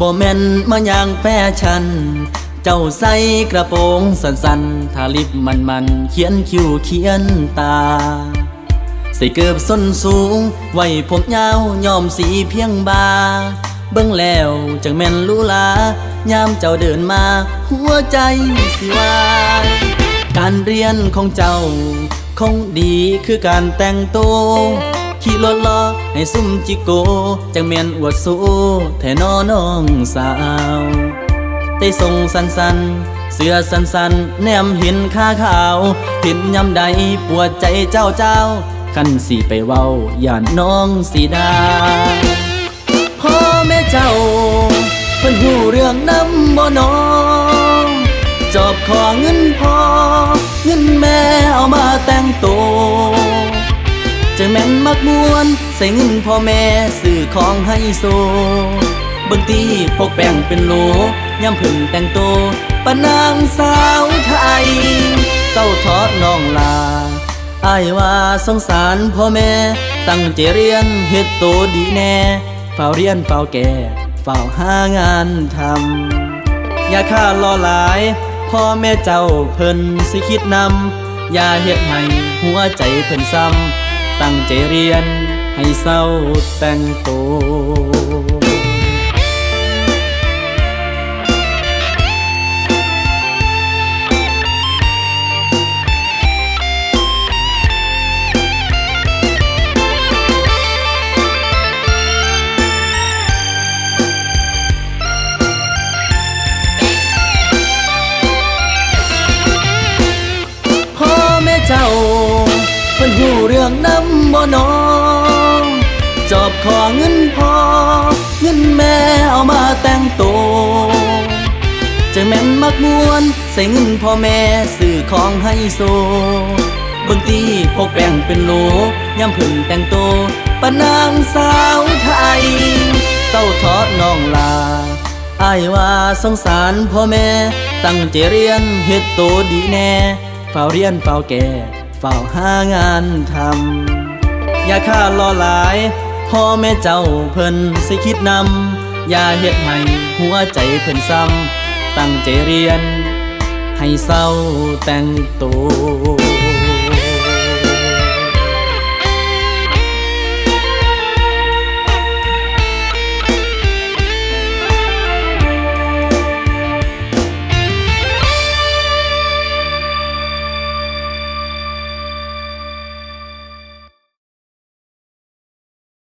บ่แม่นมาอย่างแฟชั่น เจ้าใส่กระโปรงสันๆทาลิปมันมันๆเขียนคิ้วเขียนตา ใส่เกือบส้นสูง ไว้ผมยาวยอมสีเพียงบา เบิ่งแล้วจังแม่นลูลายามเจ้าเดินมา หัวใจสิวายการเรียนของเจ้า คงดีคือการแต่งตัว ขี่รถล้อให้ซุ่มจิโก จังแม่นอวดสูแท่นอน้องสาวได้ส่งสันสันๆเสื้อสันสันแนมเห็นข้าขาว เห็นยำใดปวดใจเจ้าเจ้าคันสีไปเว้าย่านน้องสีดาพ่อแม่เจ้าเพิ่นหูเรื่องน้ำบ่น้องจอบขอเงินพ่อเงินแม่เอามาแต่งตัว จะแม่นมักมวน ใส่เงินพ่อแม่ซื้อของให้โซบิ่งตีพกแป้งเป็นโหลย่ำผึ่งแต่งโตปะนางสาวไทยเจ้าทอดน้องลาอายว่าสงสารพ่อแม่ ตั้งใจเรียนเฮ็ดโตดีแน่เฝ้าเรียนเฝ้าแก่เฝ้าหางานทำอย่าค่ารอหลาย พ่อแม่เจ้าเพิ่นสิคิดนำอย่าเฮ็ดให้หัวใจเพิ่นซ้ำ ตั้งใจเรียนให้เศร้าแต่งโตว เรื่องน้ำบ่น้องจอบขอเงินพ่อเงินแม่เอามาแต่งโตวจะแม่นมักมวน ใส่เงินพ่อแม่ซื้อของให้โซบิ่งตีพกแป้งเป็นโหลย่ำผึ่งแต่งโตวปะนางสาวไทยเต้าทอดน้องลาอายว่าสงสารพ่อแม่ ตั้งใจเรียนเฮ็ดโตดีแน่เฝ้าเรียนเฝ้าแก่ ฝ้าหางานทำอย่าค่ารอหลายพ่อแม่เจ้าเพิ่นสิคิดนำอย่าเฮ็ดให้หัวใจเพิ่นซ้ำตั้งใจเรียน ให้เศร้าแต่งตัว